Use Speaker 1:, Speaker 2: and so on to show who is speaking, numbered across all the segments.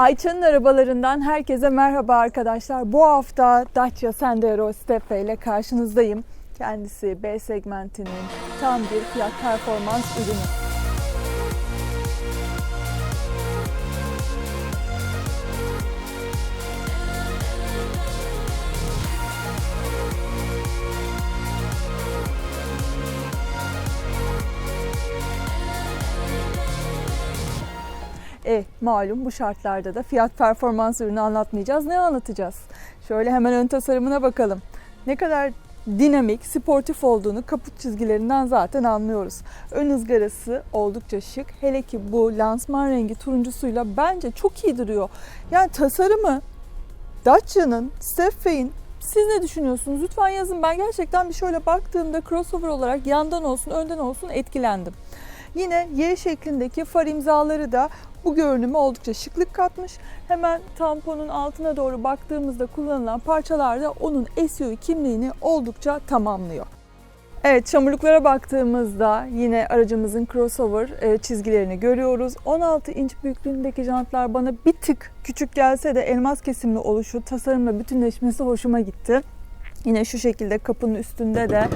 Speaker 1: Ayça'nın arabalarından herkese merhaba arkadaşlar. Bu hafta Dacia Sandero Stepway ile karşınızdayım. Kendisi B segmentinin tam bir fiyat performans ürünü. E malum bu şartlarda da fiyat performans ürünü anlatmayacağız. Ne anlatacağız? Şöyle hemen ön tasarımına bakalım. Ne kadar dinamik, sportif olduğunu kaput çizgilerinden zaten anlıyoruz. Ön ızgarası oldukça şık. Hele ki bu lansman rengi turuncusuyla bence çok iyi duruyor. Yani tasarımı Dacia'nın, Stepway'in siz ne düşünüyorsunuz? Lütfen yazın. Ben gerçekten bir şöyle baktığımda crossover olarak yandan olsun, önden olsun etkilendim. Yine Y şeklindeki far imzaları da bu görünüme oldukça şıklık katmış. Hemen tamponun altına doğru baktığımızda kullanılan parçalar da onun SUV kimliğini oldukça tamamlıyor. Evet çamurluklara baktığımızda yine aracımızın crossover e, çizgilerini görüyoruz. 16 inç büyüklüğündeki jantlar bana bir tık küçük gelse de elmas kesimli oluşu, tasarımla bütünleşmesi hoşuma gitti. Yine şu şekilde kapının üstünde de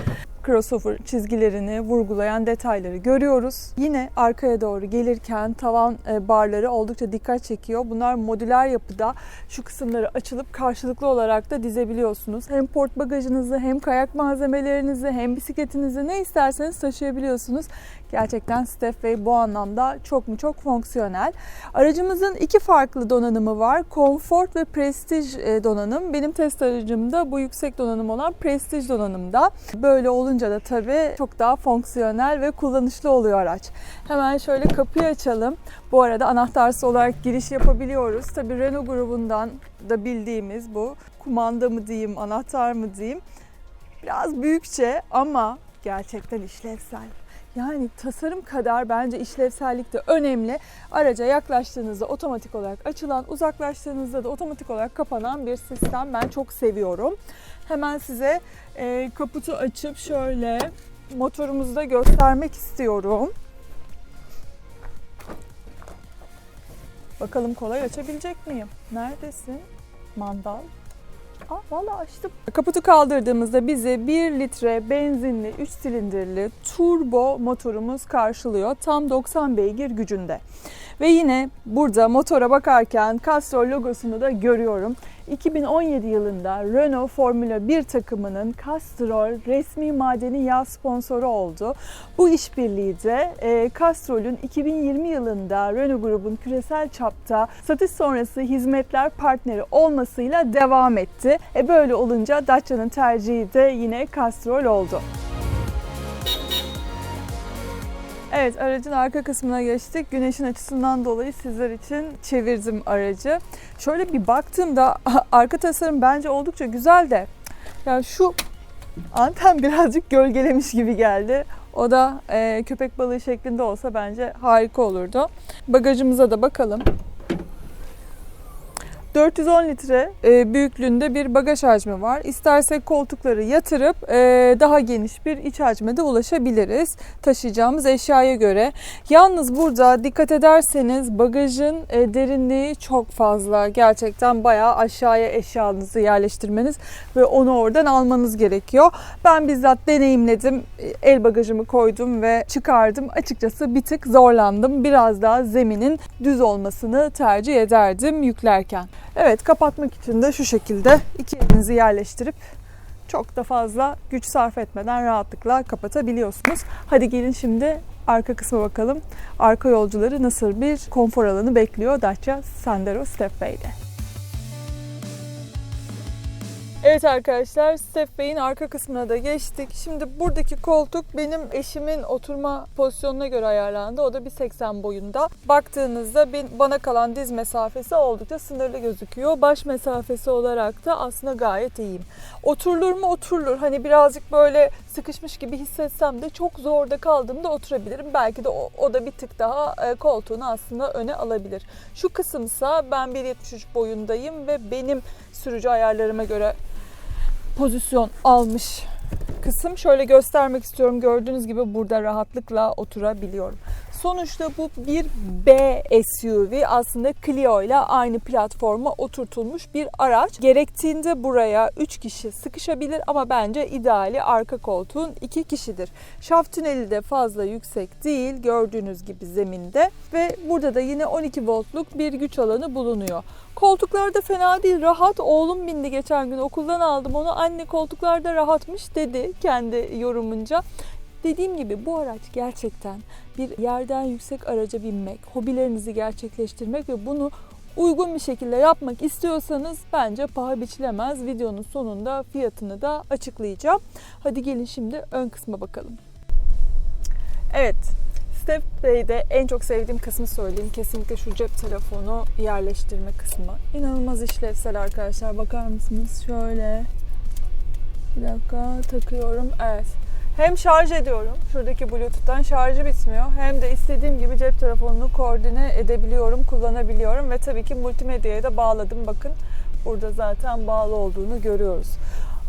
Speaker 1: crossover çizgilerini vurgulayan detayları görüyoruz. Yine arkaya doğru gelirken tavan e, barları oldukça dikkat çekiyor. Bunlar modüler yapıda şu kısımları açılıp karşılıklı olarak da dizebiliyorsunuz. Hem port bagajınızı hem kayak malzemelerinizi hem bisikletinizi ne isterseniz taşıyabiliyorsunuz. Gerçekten Stepway bu anlamda çok mu çok fonksiyonel. Aracımızın iki farklı donanımı var. Comfort ve Prestige donanım. Benim test aracımda bu yüksek donanım olan Prestige donanımda. Böyle olunca da tabii çok daha fonksiyonel ve kullanışlı oluyor araç. Hemen şöyle kapıyı açalım. Bu arada anahtarsız olarak giriş yapabiliyoruz. Tabii Renault grubundan da bildiğimiz bu. Kumanda mı diyeyim, anahtar mı diyeyim. Biraz büyükçe ama gerçekten işlevsel. Yani tasarım kadar bence işlevsellik de önemli. Araca yaklaştığınızda otomatik olarak açılan, uzaklaştığınızda da otomatik olarak kapanan bir sistem. Ben çok seviyorum. Hemen size e, kaputu açıp şöyle motorumuzu da göstermek istiyorum. Bakalım kolay açabilecek miyim? Neredesin? Mandal. Aa valla açtım. Kaputu kaldırdığımızda bizi 1 litre benzinli 3 silindirli turbo motorumuz karşılıyor. Tam 90 beygir gücünde. Ve yine burada motora bakarken Castrol logosunu da görüyorum. 2017 yılında Renault Formula 1 takımının Castrol resmi madeni yağ sponsoru oldu. Bu işbirliği de e, Castrol'ün 2020 yılında Renault grubun küresel çapta satış sonrası hizmetler partneri olmasıyla devam etti. E böyle olunca Dacia'nın tercihi de yine Castrol oldu. Evet aracın arka kısmına geçtik. Güneşin açısından dolayı sizler için çevirdim aracı. Şöyle bir baktığımda arka tasarım bence oldukça güzel de ya şu anten birazcık gölgelemiş gibi geldi. O da e, köpek balığı şeklinde olsa bence harika olurdu. Bagajımıza da bakalım. 410 litre e, büyüklüğünde bir bagaj hacmi var. İstersek koltukları yatırıp e, daha geniş bir iç hacme de ulaşabiliriz taşıyacağımız eşyaya göre. Yalnız burada dikkat ederseniz bagajın e, derinliği çok fazla. Gerçekten bayağı aşağıya eşyanızı yerleştirmeniz ve onu oradan almanız gerekiyor. Ben bizzat deneyimledim. El bagajımı koydum ve çıkardım. Açıkçası bir tık zorlandım. Biraz daha zeminin düz olmasını tercih ederdim yüklerken. Evet kapatmak için de şu şekilde iki elinizi yerleştirip çok da fazla güç sarf etmeden rahatlıkla kapatabiliyorsunuz. Hadi gelin şimdi arka kısma bakalım. Arka yolcuları nasıl bir konfor alanı bekliyor Dacia Sandero Stepway'de. Evet arkadaşlar Stepway'in arka kısmına da geçtik. Şimdi buradaki koltuk benim eşimin oturma pozisyonuna göre ayarlandı. O da 1.80 boyunda. Baktığınızda bana kalan diz mesafesi oldukça sınırlı gözüküyor. Baş mesafesi olarak da aslında gayet iyiyim. Oturulur mu? Oturulur. Hani birazcık böyle sıkışmış gibi hissetsem de çok zorda kaldığımda oturabilirim. Belki de o, o da bir tık daha e, koltuğunu aslında öne alabilir. Şu kısımsa ben 1.73 boyundayım ve benim sürücü ayarlarıma göre pozisyon almış kısım. Şöyle göstermek istiyorum. Gördüğünüz gibi burada rahatlıkla oturabiliyorum. Sonuçta bu bir B SUV aslında Clio ile aynı platforma oturtulmuş bir araç. Gerektiğinde buraya 3 kişi sıkışabilir ama bence ideali arka koltuğun 2 kişidir. Şaft tüneli de fazla yüksek değil gördüğünüz gibi zeminde ve burada da yine 12 voltluk bir güç alanı bulunuyor. Koltuklar da fena değil rahat. Oğlum bindi geçen gün okuldan aldım onu. Anne koltuklarda rahatmış dedi kendi yorumunca. Dediğim gibi bu araç gerçekten bir yerden yüksek araca binmek, hobilerinizi gerçekleştirmek ve bunu uygun bir şekilde yapmak istiyorsanız bence paha biçilemez. Videonun sonunda fiyatını da açıklayacağım. Hadi gelin şimdi ön kısma bakalım. Evet, Step Bey'de en çok sevdiğim kısmı söyleyeyim. Kesinlikle şu cep telefonu yerleştirme kısmı. İnanılmaz işlevsel arkadaşlar. Bakar mısınız? Şöyle. Bir dakika takıyorum. Evet. Hem şarj ediyorum. Şuradaki Bluetooth'tan şarjı bitmiyor. Hem de istediğim gibi cep telefonunu koordine edebiliyorum, kullanabiliyorum ve tabii ki multimedyaya da bağladım. Bakın burada zaten bağlı olduğunu görüyoruz.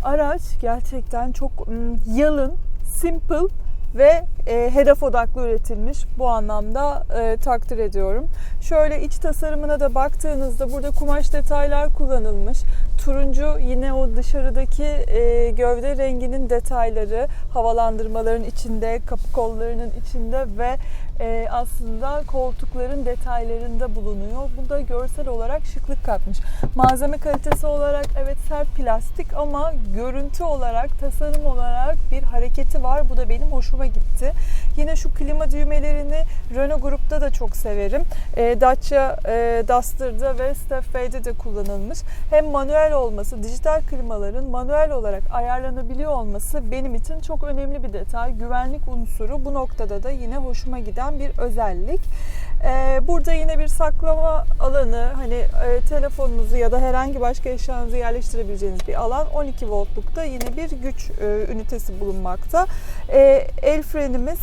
Speaker 1: Araç gerçekten çok mm, yalın, simple ve e, hedef odaklı üretilmiş. Bu anlamda e, takdir ediyorum. Şöyle iç tasarımına da baktığınızda burada kumaş detaylar kullanılmış. Turuncu yine o dışarıdaki e, gövde renginin detayları havalandırmaların içinde, kapı kollarının içinde ve e, aslında koltukların detaylarında bulunuyor. Bu da görsel olarak şıklık katmış. Malzeme kalitesi olarak evet sert plastik ama görüntü olarak, tasarım olarak bir hareketi var. Bu da benim hoşuma gitti. Yine şu klima düğmelerini Renault grupta da çok severim. E, Dacia e, Duster'da ve Stepway'de de kullanılmış. Hem manuel olması, dijital klimaların manuel olarak ayarlanabiliyor olması benim için çok önemli bir detay. Güvenlik unsuru bu noktada da yine hoşuma giden bir özellik. Ee, burada yine bir saklama alanı, hani e, telefonunuzu ya da herhangi başka eşyanızı yerleştirebileceğiniz bir alan. 12 voltlukta yine bir güç e, ünitesi bulunmakta. E, el frenimiz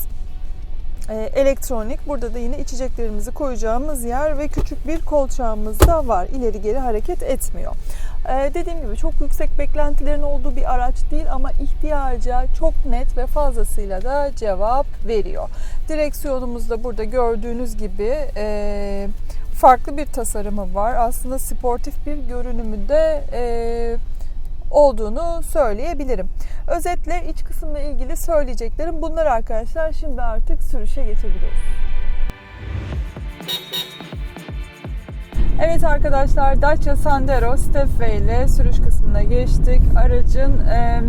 Speaker 1: elektronik. Burada da yine içeceklerimizi koyacağımız yer ve küçük bir kolçağımız da var. İleri geri hareket etmiyor. Ee, dediğim gibi çok yüksek beklentilerin olduğu bir araç değil ama ihtiyaca çok net ve fazlasıyla da cevap veriyor. Direksiyonumuz da burada gördüğünüz gibi e, farklı bir tasarımı var. Aslında sportif bir görünümü de e, olduğunu söyleyebilirim. Özetle iç kısımla ilgili söyleyeceklerim bunlar arkadaşlar. Şimdi artık sürüşe geçebiliriz. Evet arkadaşlar Dacia Sandero Stepway ile sürüş kısmına geçtik. Aracın e,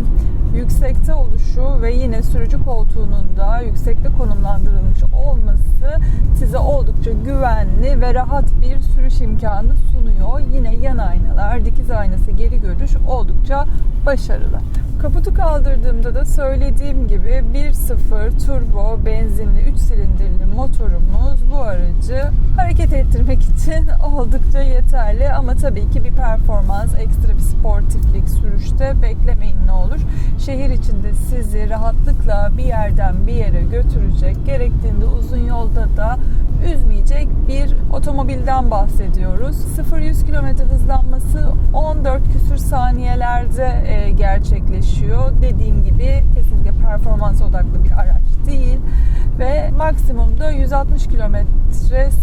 Speaker 1: yüksekte oluşu ve yine sürücü koltuğunun da yüksekte konumlandırılmış olması size oldukça güvenli ve rahat bir sürüş imkanı sunuyor. Yine yan aynalar, dikiz aynası, geri görüş oldukça başarılı. Kaputu kaldırdığımda da söylediğim gibi 1.0 turbo benzinli 3 silindirli motorumuz bu aracı hareket ettirmek için oldukça yeterli ama tabii ki bir performans, ekstra bir sportiflik sürüşte beklemeyin ne olur. Şehir içinde sizi rahatlıkla bir yerden bir yere götürecek, gerektiğinde uzun yolda da üzmeyecek bir otomobilden bahsediyoruz. 0-100 km hızlanması 14 küsür saniyelerde e, gerçekleşiyor. Dediğim gibi kesinlikle performans odaklı bir araç değil ve maksimumda 160 km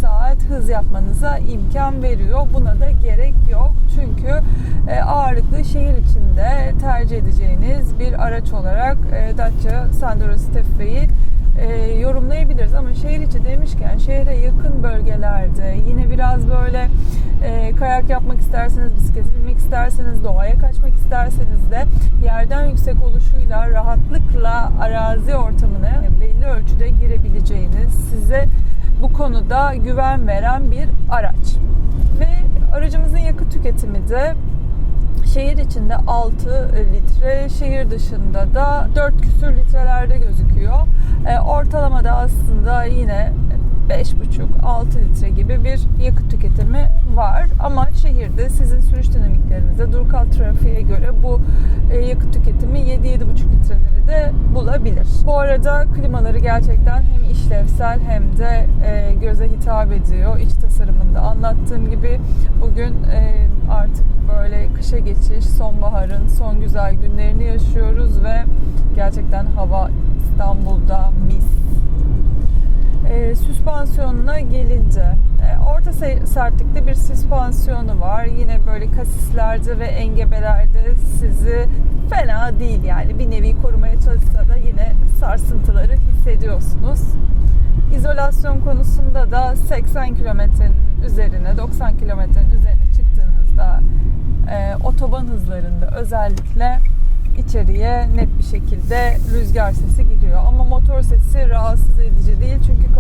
Speaker 1: saat hız yapmanıza imkan veriyor. Buna da gerek yok. Çünkü ağırlıklı şehir içinde tercih edeceğiniz bir araç olarak e, Dacia Sandero Stepway'i e, yorumlayabiliriz ama şehir içi demişken şehre yakın bölgelerde yine biraz böyle e, kayak yapmak isterseniz, bisiklet binmek isterseniz, doğaya kaçmak isterseniz de yerden yüksek oluşuyla rahatlıkla arazi ortamına belli ölçüde girebileceğiniz, size bu konuda güven veren bir araç. Ve aracımızın yakıt tüketimi de şehir içinde 6 litre, şehir dışında da 4 küsür litrelerde gözüküyor. E, ortalamada aslında yine 5,5-6 litre gibi bir yakıt tüketimi var. Ama şehirde sizin sürüş dinamiklerinizde Durkal trafiğe göre bu e, yakıt tüketimi 7-7,5 litreleri de bulabilir. Bu arada klimaları gerçekten hem işlevsel hem de e, göze hitap ediyor. İç tasarımında anlattığım gibi bugün e, artık böyle kışa geçiş, sonbaharın son güzel günlerini yaşıyoruz ve gerçekten hava İstanbul'da mis. E, süspansiyon süspansiyonuna gelince e, orta se- sertlikte bir süspansiyonu var. Yine böyle kasislerde ve engebelerde sizi fena değil yani bir nevi korumaya çalışsa da yine sarsıntıları hissediyorsunuz. İzolasyon konusunda da 80 kilometrenin üzerine 90 kilometrenin üzerine çıktığınızda e, otoban hızlarında özellikle içeriye net bir şekilde rüzgar sesi giriyor. Ama motor sesi rahatsız edici değil. Çünkü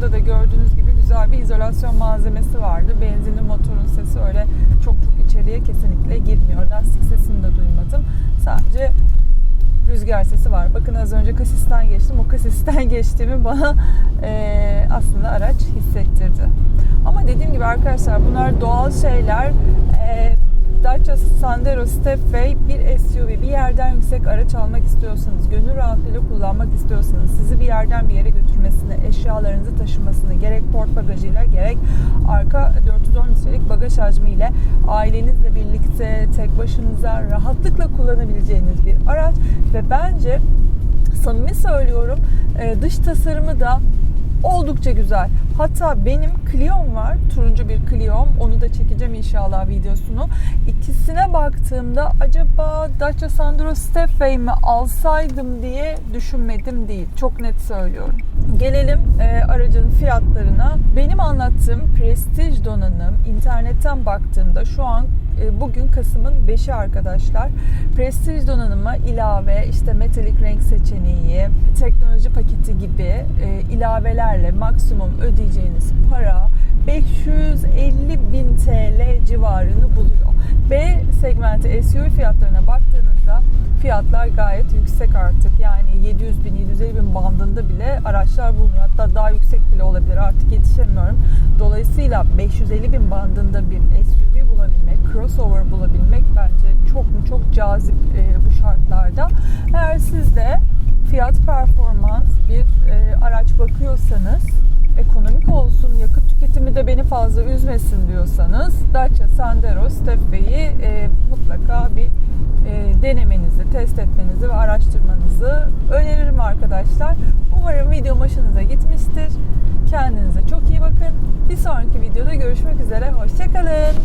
Speaker 1: kaldırdığımda da gördüğünüz gibi güzel bir izolasyon malzemesi vardı. Benzinli motorun sesi öyle çok çok içeriye kesinlikle girmiyor. Lastik sesini de duymadım. Sadece rüzgar sesi var. Bakın az önce kasisten geçtim. O kasisten geçtiğimi bana eee, aslında araç hissettirdi. Ama dediğim gibi arkadaşlar bunlar doğal şeyler. Eee Dacia Sandero Stepway bir SUV bir yerden yüksek araç almak istiyorsanız, gönül rahatlığıyla kullanmak istiyorsanız, sizi bir yerden bir yere götürmesini, eşyalarınızı taşımasını gerek port bagajıyla gerek arka 410 litrelik bagaj hacmiyle ailenizle birlikte tek başınıza rahatlıkla kullanabileceğiniz bir araç. Ve bence samimi söylüyorum e, dış tasarımı da oldukça güzel. Hatta benim Clio'm var. Turuncu bir Clio'm. Onu da çekeceğim inşallah videosunu. İkisine baktığımda acaba Dacia Sandero Stepway mi alsaydım diye düşünmedim değil. Çok net söylüyorum. Gelelim e, aracın fiyatlarına. Benim anlattığım Prestige donanım internetten baktığımda şu an e, bugün Kasım'ın 5'i arkadaşlar. Prestige donanıma ilave işte metalik renk seçeneği, teknoloji paketi gibi e, ilavelerle maksimum ödeyeceğiniz para 550 bin TL civarını buluyor. B segmenti SUV fiyatlarına baktığınızda fiyatlar gayet yüksek artık. Yani 700 bin, 750 bin bandında bile araçlar bulunuyor. Hatta daha yüksek bile olabilir. Artık yetişemiyorum. Dolayısıyla 550 bin bandında bir SUV bulabilmek, crossover bulabilmek bence çok mu çok cazip e, bu şartlarda. Eğer siz de fiyat performans bir e, araç bakıyorsanız ekonomik de beni fazla üzmesin diyorsanız Dacia Sandero Stepway'i e, mutlaka bir e, denemenizi, test etmenizi ve araştırmanızı öneririm arkadaşlar. Umarım videom hoşunuza gitmiştir. Kendinize çok iyi bakın. Bir sonraki videoda görüşmek üzere. Hoşçakalın.